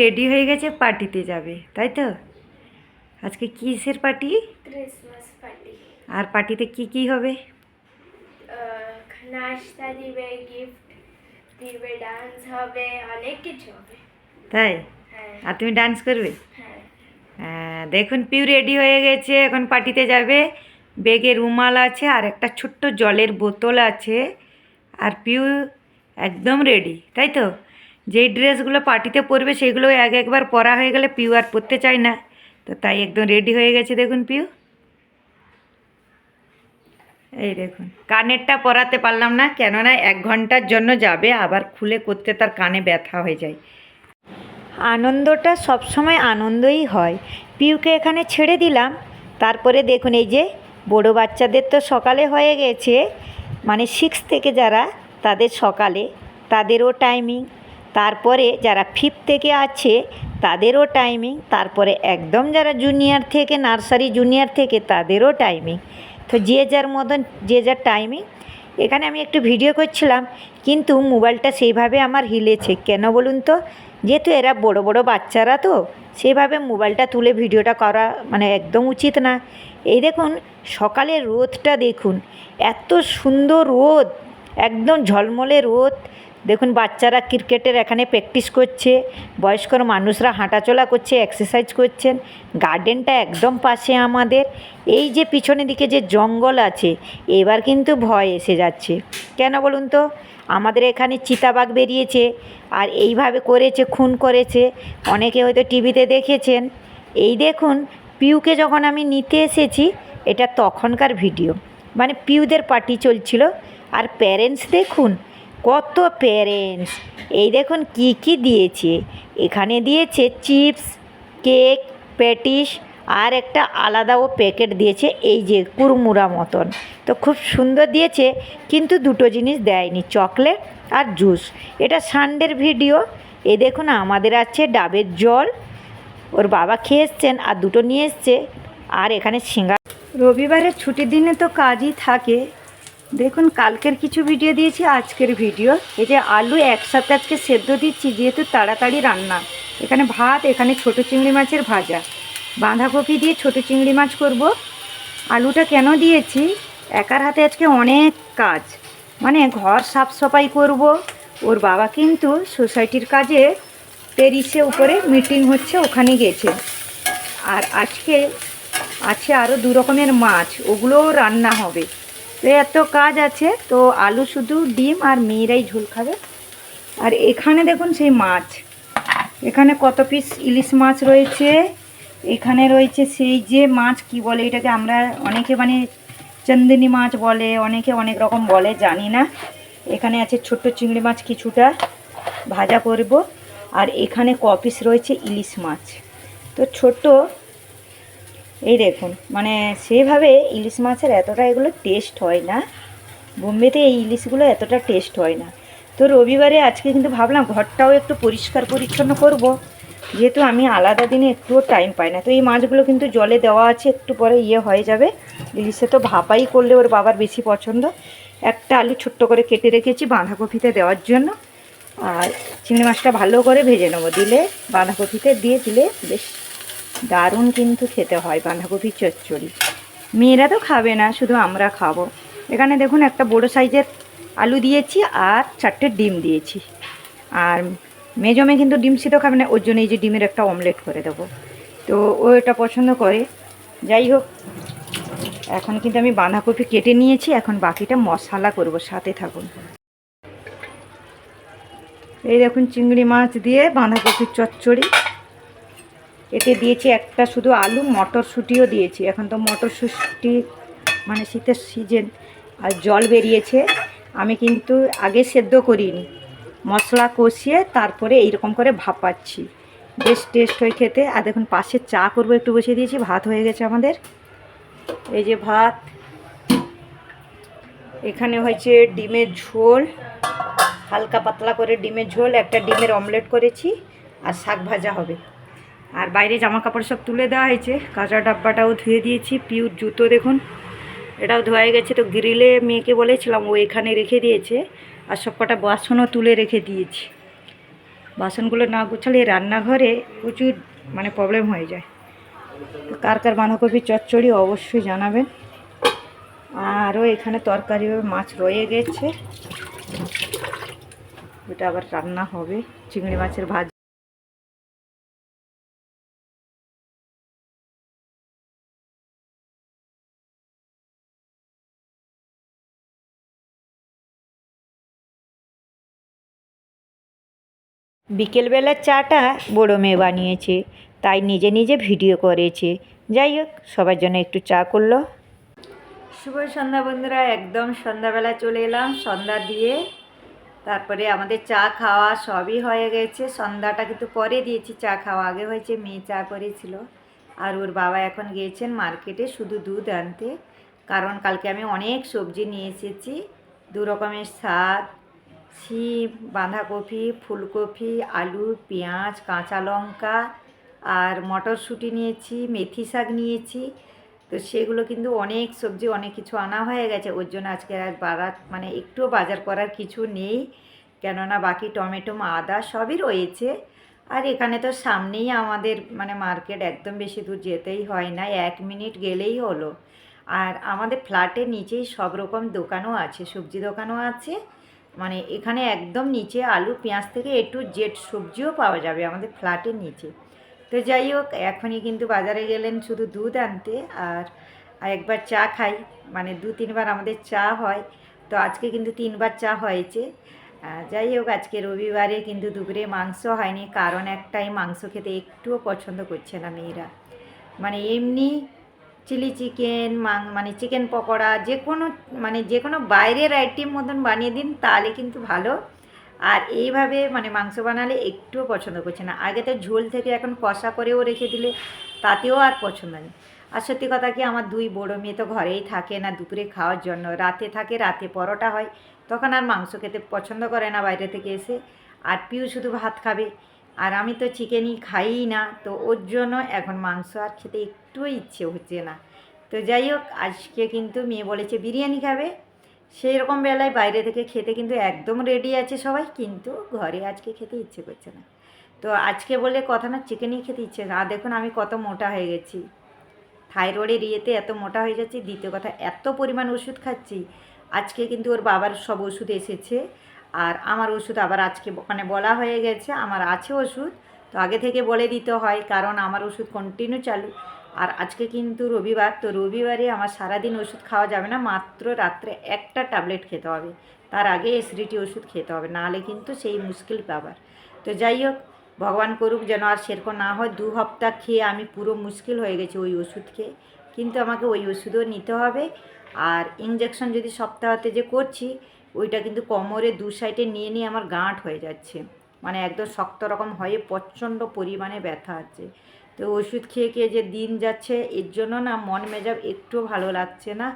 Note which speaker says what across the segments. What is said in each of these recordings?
Speaker 1: Ready হয়ে গেছে পার্টিতে যাবে তাই তো? আজকে কিসের পার্টি
Speaker 2: ক্রিসমাস পার্টি
Speaker 1: আর পার্টিতে কি কি হবে?
Speaker 2: নাস্তা দিবে গিফট দিবে ডান্স হবে অনেক কিছু হবে।
Speaker 1: তাই?
Speaker 2: হ্যাঁ।
Speaker 1: আর তুমি ডান্স করবে?
Speaker 2: হ্যাঁ।
Speaker 1: হ্যাঁ, দেখুন পিউ রেডি হয়ে গেছে এখন পার্টিতে যাবে। বেগে রুমাল আছে আর একটা ছোট্ট জলের বোতল আছে আর পিউ একদম রেডি তাই তো? যেই ড্রেসগুলো পার্টিতে পরবে সেগুলো এক একবার পরা হয়ে গেলে পিউ আর পরতে চায় না। তো তাই একদম রেডি হয়ে গেছে দেখুন পিউ। এই দেখুন, কানেরটা পরাতে পারলাম না, কেননা এক ঘণ্টার জন্য যাবে, আবার খুলে করতে তার কানে ব্যথা হয়ে যায়। আনন্দটা সবসময় আনন্দই হয়। পিউকে এখানে ছেড়ে দিলাম। তারপরে দেখুন এই যে, বড় বাচ্চাদের তো সকালে হয়ে গেছে মানে সিক্স থেকে যারা, তাদের সকালে, তাদেরও টাইমিং তারপরে যারা ফিফথ থেকে আছে, তাদেরও টাইমিং তারপরে একদম যারা জুনিয়র থেকে নার্সারি জুনিয়র থেকে, তাদেরও টাইমিং তো যে যার মতন, যে যার টাইমিং এখানে আমি একটু ভিডিও করছিলাম, কিন্তু মোবাইলটা সেইভাবে আমার হিলেছে। কেন বলুন তো? যেহেতু এরা বড় বড় বাচ্চারা তো সেভাবে মোবাইলটা তুলে ভিডিওটা করা মানে একদম উচিত না। এই দেখুন সকালের রোদটা দেখুন। এত সুন্দর রোদ, একদম ঝলমলে রোদ। দেখুন, বাচ্চারা ক্রিকেটের এখানে প্র্যাকটিস করছে বয়স্ক মানুষরা হাঁটাচলা করছে এক্সারসাইজ করছেন গার্ডেনটা একদম পাশে আমাদের, এই যে পিছনের দিকে যে জঙ্গল আছে, এবার কিন্তু ভয় এসে যাচ্ছে। কেন বলুন তো? আমাদের এখানে চিতাবাঘ বেরিয়েছে, আর এইভাবে করেছে, খুন করেছে, অনেকে হয়তো টিভিতে দেখেছেন। এই দেখুন, পিউকে যখন আমি নিতে এসেছি, এটা তখনকার ভিডিও। মানে পিউদের পার্টি চলছিল, আর প্যারেন্টস দেখুন কত প্যারেন্টস এই দেখুন কি কি দিয়েছে। এখানে দিয়েছে চিপস কেক প্যাটিস আর একটা আলাদা ও প্যাকেট দিয়েছে এই যে কুরমুরা মতন। তো খুব সুন্দর দিয়েছে, কিন্তু দুটো জিনিস দেয়নি চকলেট আর জুস এটা সানডের ভিডিও এ দেখুন আমাদের আছে ডাবের জল। ওর বাবা খেয়ে এসছেন আর দুটো নিয়ে এসছে। আর এখানে সিঙ্গা রবিবারের ছুটির দিনে তো কাজই থাকে। দেখুন, কালকের কিছু ভিডিও দিয়েছি, আজকের ভিডিও এই যে আলু একসাথে আজকে সেদ্ধ দিচ্ছি, যেহেতু তাড়াতাড়ি রান্না। এখানে ভাত, এখানে ছোট চিংড়ি মাছের ভাজা। বাঁধাকপি দিয়ে ছোট চিংড়ি মাছ করব। আলুটা কেন দিয়েছি? একার হাতে আজকে অনেক কাজ। মানে ঘর সাফ সাফাই করব। ওর বাবা কিন্তু সোসাইটির কাজে প্যারিসে উপরে মিটিং হচ্ছে, ওখানে গেছে। আর আজকে আছে আরও দু রকমের মাছ, ওগুলোও রান্না হবে। তো এত কাজ আছে, তো আলু শুধু ডিম আর মেয়েরাই ঝোল খাবে। আর এখানে দেখুন সেই মাছ। এখানে কত পিস ইলিশ মাছ রয়েছে। এখানে রয়েছে সেই যে মাছ, কি বলে এটাকে আমরা অনেকে মানে চান্দিনী মাছ বলে, অনেকে অনেক রকম বলে, জানি না। এখানে আছে ছোট্ট চিংড়ি মাছ কিছুটা, ভাজা করব। আর এখানে ক পিস রয়েছে ইলিশ মাছ। তো ছোট্ট এই দেখুন মানে সেভাবে ইলিশ মাছের এতটা এগুলো টেস্ট হয় না। বোম্বেতে এই ইলিশগুলো এতটা টেস্ট হয় না। তো রবিবারে আজকে কিন্তু ভাবলাম ঘরটাও একটু পরিষ্কার পরিচ্ছন্ন করব। যেহেতু আমি আলাদা দিনে একটুও টাইম পাই না। তো এই মাছগুলো কিন্তু জলে দেওয়া আছে, একটু পরে ইয়ে হয়ে যাবে। ইলিশে তো ভাপাই করলে ওর বাবার বেশি পছন্দ। একটা আলু ছোট্ট করে কেটে রেখেছি বাঁধাকপিতে দেওয়ার জন্য। আর চিংড়ি মাছটা ভালো করে ভেজে নেব। দিলে, বাঁধাকপিতে দিয়ে দিলে বেশ দারুণ কিন্তু খেতে হয় বাঁধাকপির চচ্চড়ি। মেয়েরা তো খাবে না, শুধু আমরা খাব। এখানে দেখুন একটা বড় সাইজের আলু দিয়েছি আর চারটে ডিম দিয়েছি। আর মেজমে কিন্তু ডিম সিদ্ধ খাবে না, ওর জন্য এই যে ডিমের একটা অমলেট করে দেবো। তো ও এটা পছন্দ করে। যাই হোক, এখন কিন্তু আমি বাঁধাকপি কেটে নিয়েছি, এখন বাকিটা মশলা করব, সাথে থাকুন। এই দেখুন চিংড়ি মাছ দিয়ে বাঁধাকপির চচ্চড়ি। এতে দিয়েছি একটা শুধু আলু, মটরশুঁটিও দিয়েছি। এখন তো মটরশুঁটি মানে শীতের সিজন আর জল বেরিয়েছে। আমি কিন্তু আগে সেদ্ধ করিনি। মশলা কষিয়ে তারপরে এইরকম করে ভাপাচ্ছি। বেশ টেস্ট হয়ে খেতে। আর দেখুন, পাশে চা করব, একটু বসিয়ে দিয়েছি। ভাত হয়ে গেছে আমাদের। এই যে ভাত। এখানে হয়েছে ডিমের ঝোল। হালকা পাতলা করে ডিমের ঝোল, একটা ডিমের অমলেট করেছি। আর শাক ভাজা হবে। আর বাইরে জামা কাপড় সব তুলে দেওয়া হয়েছে। কাঁচা ডাব্বাটাও ধুয়ে দিয়েছি, পিউর জুতো দেখুন। এটাও ধোয়া গেছে, তো গ্রিলে মেয়েকে বলেছিলাম, ও এখানে রেখে দিয়েছে। আর সব কটা বাসনও তুলে রেখে দিয়েছি। বাসনগুলো না গুছালে রান্নাঘরে প্রচুর মানে প্রবলেম হয়ে যায়। কার কার বাঁধাকপি চচ্চড়ি অবশ্যই জানাবেন। আরও এখানে তরকারি মাছ রয়ে গেছে। ওটা আবার রান্না হবে, চিংড়ি মাছের ভাজি। বিকেলবেলার চাটা বড়ো মেয়ে বানিয়েছে, তাই নিজে নিজে ভিডিও করেছে। যাই হোক, সবার জন্য একটু চা করল। শুভ সন্ধ্যা বন্ধুরা, একদম সন্ধ্যাবেলা চলে এলাম সন্ধ্যা দিয়ে। তারপরে আমাদের চা খাওয়া সবই হয়ে গেছে। সন্ধ্যাটা কিন্তু পরে দিয়েছি, চা খাওয়া আগে হয়েছে, মেয়ে চা করেছিল। আর ওর বাবা এখন গিয়েছেন মার্কেটে শুধু দুধ আনতে। কারণ কালকে আমি অনেক সবজি নিয়ে এসেছি, দু রকমের শাক শিম বাঁধাকপি, ফুলকপি, আলু, পেঁয়াজ, কাঁচা লঙ্কা আর মটরশুঁটি নিয়েছি, মেথি শাক নিয়েছি। তো সেগুলো কিন্তু অনেক সবজি, অনেক কিছু আনা হয়ে গেছে। ওর জন্য আজকে আর বাড়ার মানে একটুও বাজার করার কিছু নেই। কেননা বাকি টমেটো, আদা সবই রয়েছে। আর এখানে তো সামনেই আমাদের মানে মার্কেট একদম বেশি দূর যেতেই হয় না, এক মিনিট গেলেই হলো। আর আমাদের ফ্ল্যাটের নিচেই সব রকম দোকানও আছে, সবজি দোকানও আছে। মানে এখানে একদম নিচে আলু, পেঁয়াজ থেকে এ টু জেড সবজিও পাওয়া যাবে আমাদের ফ্ল্যাটের নিচে। তো যাই হোক, এখনই কিন্তু বাজারে গেলেন শুধু দুধ আনতে আর একবার চা খাই। মানে দু তিনবার আমাদের চা হয়, তো আজকে কিন্তু তিনবার চা হয়েছে। যাই হোক, আজকে রবিবারে কিন্তু দুপুরে মাংস হয়নি, কারণ একটাই মাংস খেতে একটুও পছন্দ করছে না মেয়েরা। মানে এমনি চিলি চিকেন মানে চিকেন পকোড়া, যে কোনো মানে যে কোনো বাইরের আইটেম মতন বানিয়ে দিন, তাহলে কিন্তু ভালো। আর এইভাবে মানে মাংস বানালে একটুও পছন্দ করছে না। আগে তো ঝোল থেকে এখন কষা করেও রেখে দিলে তাতেও আর পছন্দ নেই। আর সত্যি কথা কি, আমার দুই বড়ো মেয়ে তো ঘরেই থাকে না, দুপুরে খাওয়ার জন্য। রাতে থাকে, রাতে পরোটা হয়। তখন আর মাংস খেতে পছন্দ করে না বাইরে থেকে এসে। আর পিউ শুধু ভাত খাবে। আর আমি তো চিকেনই খাইই না, তো ওর জন্য এখন মাংস আর খেতে একটুও ইচ্ছে হচ্ছে না। তো যাই হোক, আজকে কিন্তু মেয়ে বলেছে, বিরিয়ানি খাবে? সেই রকম বেলায় বাইরে থেকে খেতে কিন্তু একদম রেডি আছে সবাই, কিন্তু ঘরে আজকে খেতে ইচ্ছে করছে না। তো আজকে বলে কথা না চিকেনই খেতে ইচ্ছে না। আর দেখুন, আমি কত মোটা হয়ে গেছি। থাইরয়েডের ইয়েতে এত মোটা হয়ে যাচ্ছি, দ্বিতীয় কথা, এত পরিমাণ ওষুধ খাচ্ছি। আজকে কিন্তু ওর বাবার সব ওষুধ এসেছে। আর আমার ওষুধ আবার আজকে মানে বলা হয়ে গেছে, আমার আছে ওষুধ, তো আগে থেকে বলে দিতে হয় কারণ আমার ওষুধ কন্টিনিউ চালু। আর আজকে কিন্তু রবিবার, তো রবিবারে আমার সারাদিন ওষুধ খাওয়া যাবে না, মাত্র রাত্রে একটা ট্যাবলেট খেতে হবে। তার আগে এসিডিটি ওষুধ খেতে হবে, নাহলে কিন্তু সেই মুশকিল পাবার তো যাই হোক, ভগবান করুক যেন আর সেরকম না হয়, দু সপ্তাহ খেয়ে আমি পুরো মুশকিল হয়ে গেছি ওই ওষুধ খেয়ে। কিন্তু আমাকে ওই ওষুধও নিতে হবে। আর ইঞ্জেকশন যদি সপ্তাহতে যে করছি ওইটা কিন্তু কোমরে দু সাইডে নিয়ে নিয়ে আমার গাঁট হয়ে যাচ্ছে। মানে একদম শক্ত রকম হয়ে প্রচণ্ড পরিমাণে ব্যথা আছে। তো ওষুধ খেয়ে খেয়ে যে দিন যাচ্ছে, এর জন্য না মন মেজাব একটু ভালো লাগছে না।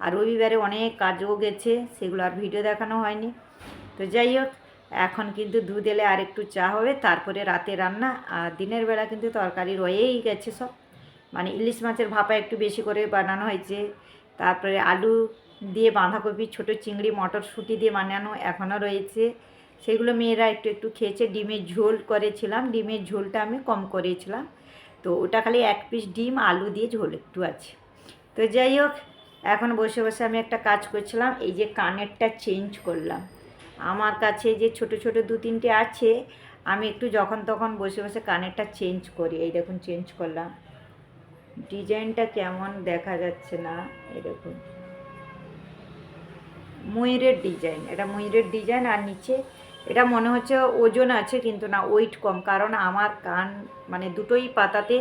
Speaker 1: আর রবিবারে অনেক কাজও গেছে, সেগুলো আর ভিডিও দেখানো হয়নি। তো যাই হোক, এখন কিন্তু দুধ এলে আর একটু চা হবে, তারপরে রাতে রান্না। আর দিনের বেলা কিন্তু তরকারি রয়েই গেছে সব। মানে ইলিশ মাছের ভাপা একটু বেশি করে বানানো হয়েছে, তারপরে আলু দিয়ে বাঁধাকপি, ছোটো চিংড়ি, মটরশুঁটি দিয়ে বানানো এখনও রয়েছে। সেগুলো মেয়েরা একটু একটু খেয়েছে। ডিমের ঝোল করেছিলাম। ডিমের ঝোলটা আমি কম করেছিলাম। তো ওটা খালি এক পিস ডিম, আলু দিয়ে ঝোল একটু আছে। তো যাই হোক, এখন বসে বসে আমি একটা কাজ করছিলাম। এই যে কানেরটা চেঞ্জ করলাম। আমার কাছে যে ছোট ছোট দু তিনটে আছে, আমি একটু যখন তখন বসে বসে কানেরটা চেঞ্জ করি। এই দেখুন, চেঞ্জ করলাম। ডিজাইনটা কেমন দেখা যাচ্ছে না। দেখুন। ময়ূরের ডিজাইন এটা ময়ূরের ডিজাইন আর নিচে এটা মনে হচ্ছে ওজন আছে কিন্তু না ওয়েট কম, কারণ আমার কান মানে দুটোই পাতাতে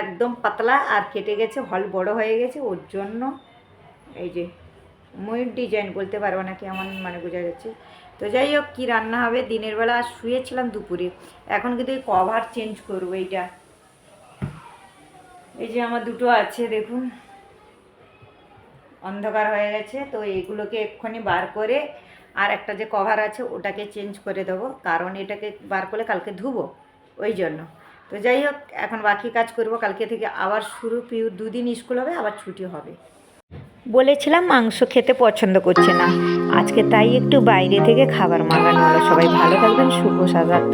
Speaker 1: একদম পাতলা আর কেটে গেছে, হল বড় হয়ে গেছে, ওর জন্য এই যে ময়ূর ডিজাইন বলতে পারব না কেমন মানে বোঝা যাচ্ছে। তো যাই হোক, কী রান্না হবে? দিনের বেলা আর শুয়েছিলাম দুপুরে, এখন কিন্তু এই কভার চেঞ্জ করব এইটা। এই যে আমার দুটো আছে, দেখুন। অন্ধকার হয়ে গেছে, তো এগুলোকে এক্ষুনি বার করে আর একটা যে কভার আছে ওটাকে চেঞ্জ করে দেবো। কারণ এটাকে বার করলে কালকে ধুবো, ওই জন্য। তো যাই হোক, এখন বাকি কাজ করব। কালকে থেকে আবার শুরু, পিউ দুদিন স্কুল হবে, আবার ছুটি হবে। বলেছিলাম মাংস খেতে পছন্দ করছে না। আজকে তাই একটু বাইরে থেকে খাবার মাগানো হলো। সবাই ভালো থাকবেন, শুভ সাজাত